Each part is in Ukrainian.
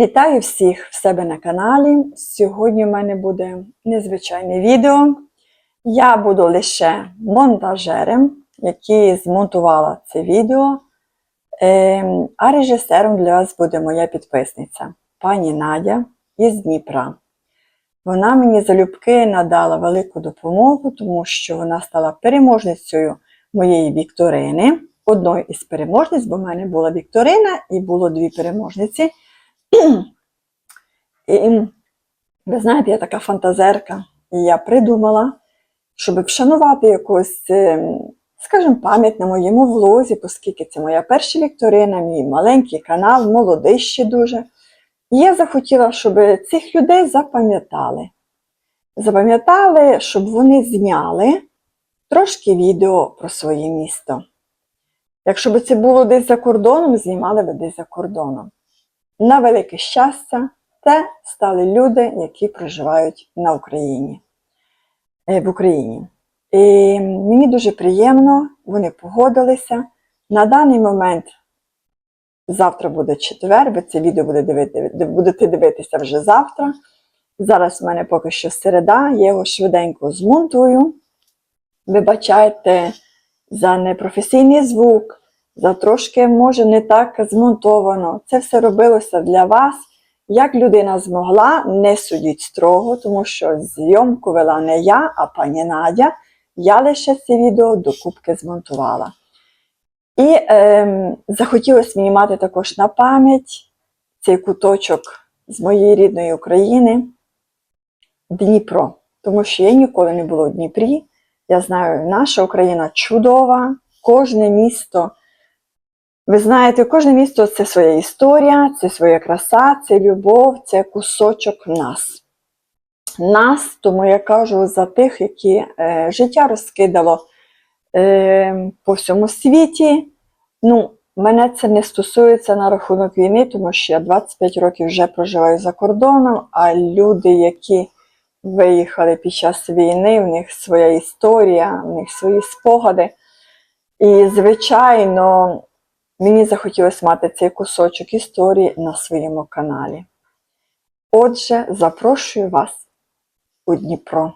Вітаю всіх в себе на каналі. Сьогодні в мене буде незвичайне відео. Я буду лише монтажером, який змонтувала це відео. Ем, А режисером для вас буде моя підписниця, пані Надя із Дніпра. Вона мені залюбки надала велику допомогу, тому що вона стала переможницею моєї вікторини. Одною із переможниць, бо в мене була вікторина і було дві переможниці. І ви знаєте, я така фантазерка, і я придумала, щоб вшанувати якусь, ем, скажімо, пам'ять на моєму влозі, оскільки це моя перша вікторина, мій маленький канал, молодий ще дуже. І я захотіла, щоб цих людей запам'ятали. Запам'ятали, щоб вони зняли трошки відео про своє місто. Якщо б це було десь за кордоном, знімали б десь за кордоном. На велике щастя, це стали люди, які проживають на Україні. е, в Україні. І мені дуже приємно, вони погодилися. На даний момент, завтра буде четвер, ви це відео буде дивити, будете дивитися вже завтра. Зараз в мене поки що середа, я його швиденько змонтую. Вибачайте за непрофесійний звук, за трошки, може, не так змонтовано. Це все робилося для вас. Як людина змогла, не судіть строго, тому що зйомку вела не я, а пані Надя. Я лише це відео до кубки змонтувала. І ем, захотілося мені мати також на пам'ять цей куточок з моєї рідної України Дніпро. Тому що я ніколи не була в Дніпрі. Я знаю, наша Україна чудова, кожне місто. Ви знаєте, кожне місто це своя історія, це своя краса, це любов, це кусочок нас. Нас, тому я кажу за тих, які е, життя розкидало е, по всьому світі. Ну, мене це не стосується на рахунок війни, тому що я 25 років вже проживаю за кордоном, а люди, які виїхали під час війни, в них своя історія, в них свої спогади. І, звичайно, мені захотілося мати цей кусочок історії на своєму каналі. Отже, запрошую вас у Дніпро.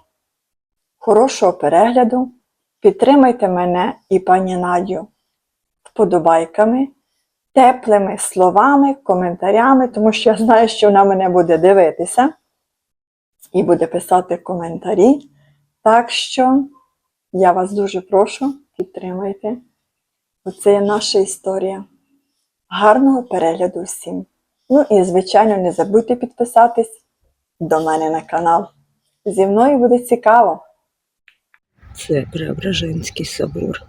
Хорошого перегляду! Підтримайте мене і пані Надю вподобайками, теплими словами, коментарями, тому що я знаю, що вона мене буде дивитися і буде писати коментарі. Так що я вас дуже прошу, підтримайте. Оце є наша історія. Гарного перегляду всім. Ну і, звичайно, не забудьте підписатись до мене на канал. Зі мною буде цікаво. Це Преображенський собор.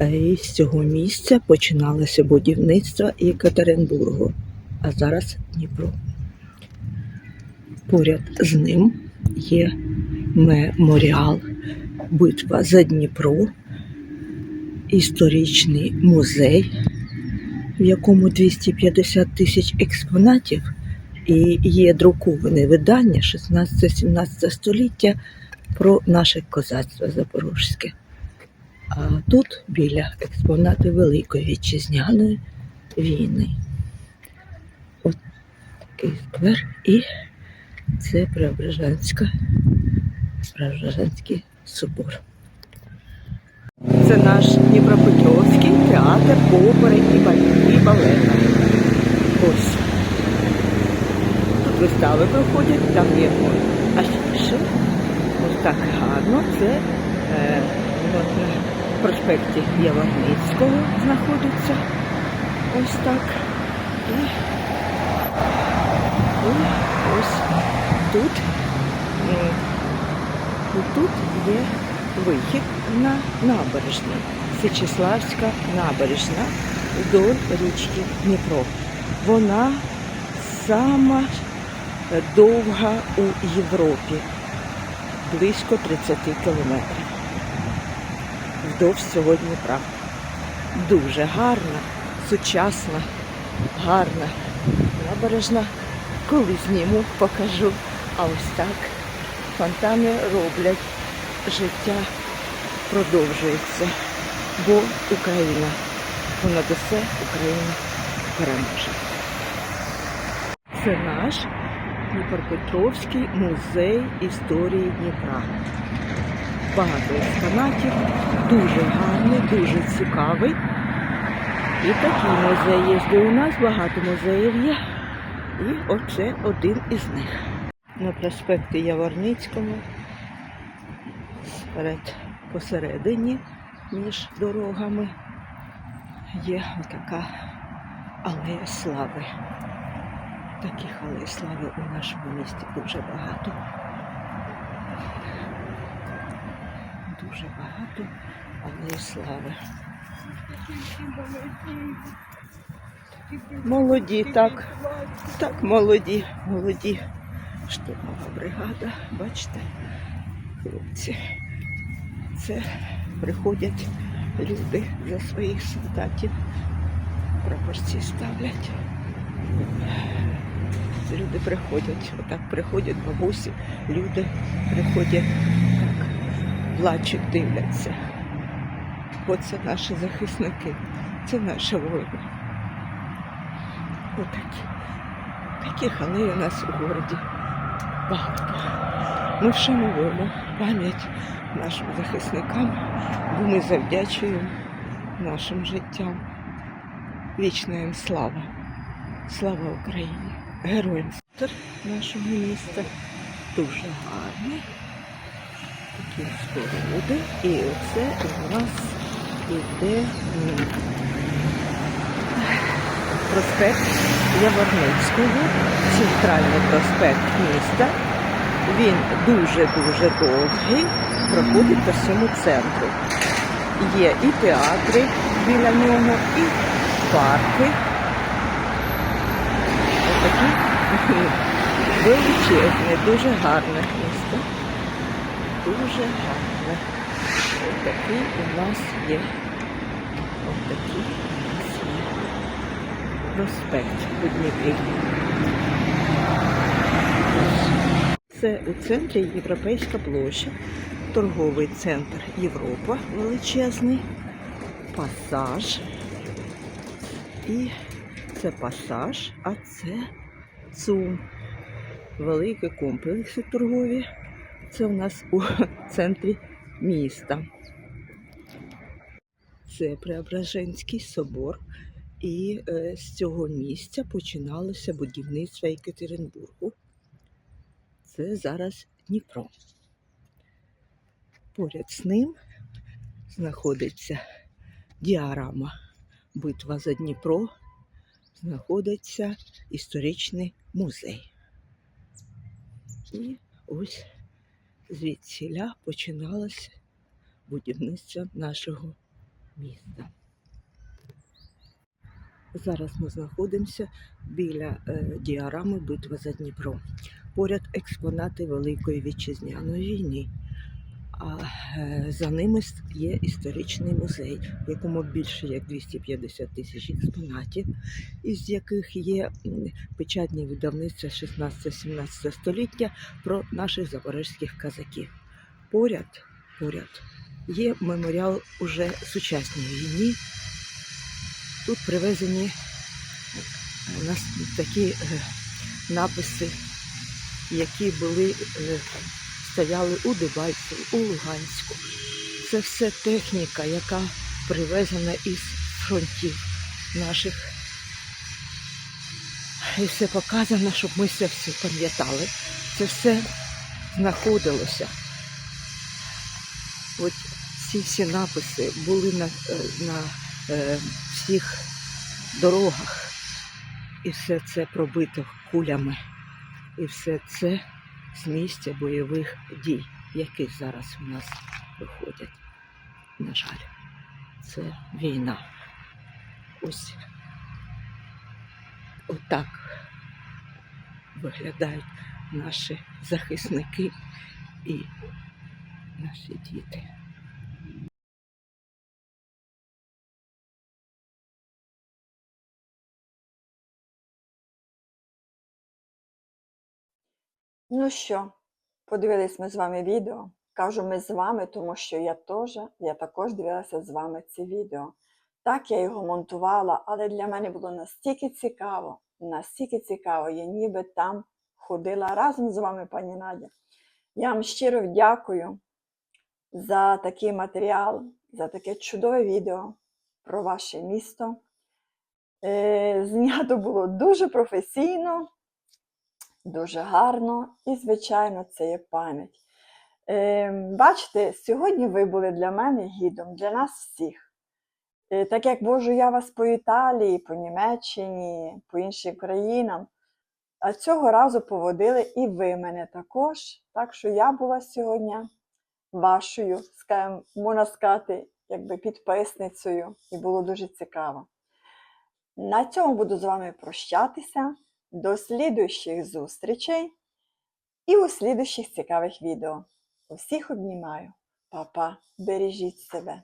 Е, І з цього місця починалося будівництво Єкатеринбургу, а зараз Дніпро. Поряд з ним є меморіал Битва за Дніпро, історичний музей, в якому 250 тисяч експонатів, і є друковане видання 16-17 століття про наше козацтво запорозьке. А тут біля експонати Великої вітчизняної війни. От такий сквер і це Преображенська, Преображенський собор. Це наш Дніпропетровський театр опери і балета. Ось. Тут вистави проходять, там є. А ще ось так гарно. Це е, от, на проспекті Яворницького знаходиться. Ось так. І, і ось тут. е, і тут є вихід на набережну. Січеславська набережна вдоль річки Дніпро. Вона сама довга у Європі, близько 30 кілометрів. Вдовж цього Дніпра. Дуже гарна, сучасна, гарна набережна. Коли зніму, покажу. А ось так фонтани роблять. Життя продовжується, бо Україна понад усе Україна переможе. Це наш Дніпропетровський музей історії Дніпра. Багато експонатів, дуже гарний, дуже цікавий. І такий музей є. Де у нас багато музеїв є. І оце один із них. На проспекті Яворницького, перед посередині між дорогами є така алея слави. Таких алей слави у нашому місті дуже багато. Дуже багато алей слави. Молоді, так. Так, молоді, молоді. Штурмова бригада, бачите, хлопці. Це приходять люди за своїх солдатів. Прапорці ставлять. Люди приходять, отак приходять бабусі, люди приходять, так, плачуть, дивляться. Оце наші захисники, це наші воїни. Отакі. Таких алей у нас у городі багато. Ми вшановуємо пам'ять нашим захисникам, бо ми завдячуємо нашим життям. Вічна їм слава. Слава Україні! Героям нашого міста. Дуже гарний. Такі споруди. І оце у нас іде проспект Яворницького, центральний проспект міста. Він дуже-дуже довгий, проходить по всьому центру. Є і театри біля нього, і парки. Отакі величезне, дуже гарне місто. Дуже гарне. Ось у нас є. Ось у нас є проспект у Дніпрі. Це у центрі Європейська площа, торговий центр Європа величезний, пасаж. І це пасаж, а це ЦУМ. Великі комплекси торгові. Це у нас у центрі міста. Це Преображенський собор. І е, з цього місця починалося будівництво Екатеринбургу. Це зараз Дніпро. Поряд з ним знаходиться діарама Битва за Дніпро, знаходиться історичний музей. І ось звідсіля починалося будівництво нашого міста. Зараз ми знаходимося біля е, діарами Битва за Дніпро. Поряд експонати Великої вітчизняної війни. А е, за ними є історичний музей, в якому більше як 250 тисяч експонатів, із яких є печатні видавництва 16-17 століття про наших запорізьких казаків. Поряд, поряд є меморіал уже сучасній війні. Тут привезені у нас такі е, написи, які були е, стояли у Дебальцеві, у Луганську. Це все техніка, яка привезена із фронтів наших. І все показано, щоб ми це все пам'ятали. Це все знаходилося. От ці всі написи були на, е, на всіх дорогах. І все це пробито кулями. І все це з місця бойових дій, які зараз у нас виходять. На жаль, це війна. Ось отак виглядають наші захисники і наші діти. Ну що, подивились ми з вами відео. Кажу ми з вами, тому що я теж, я також дивилася з вами це відео. Так, я його монтувала, але для мене було настільки цікаво настільки цікаво. Я ніби там ходила разом з вами, пані Надя. Я вам щиро дякую за такий матеріал, за таке чудове відео про ваше місто. Е, Знято було дуже професійно, дуже гарно і, звичайно, це є пам'ять. Е, Бачите, сьогодні ви були для мене гідом, для нас всіх. Е, Так як вожу я вас по Італії, по Німеччині, по іншим країнам, а цього разу поводили і ви мене також. Так що я була сьогодні вашою, скажем, можна сказати, якби підписницею, і було дуже цікаво. На цьому буду з вами прощатися. До слідуючих зустрічей і у слідуючих цікавих відео. Усіх обнімаю. Па-па, бережіть себе.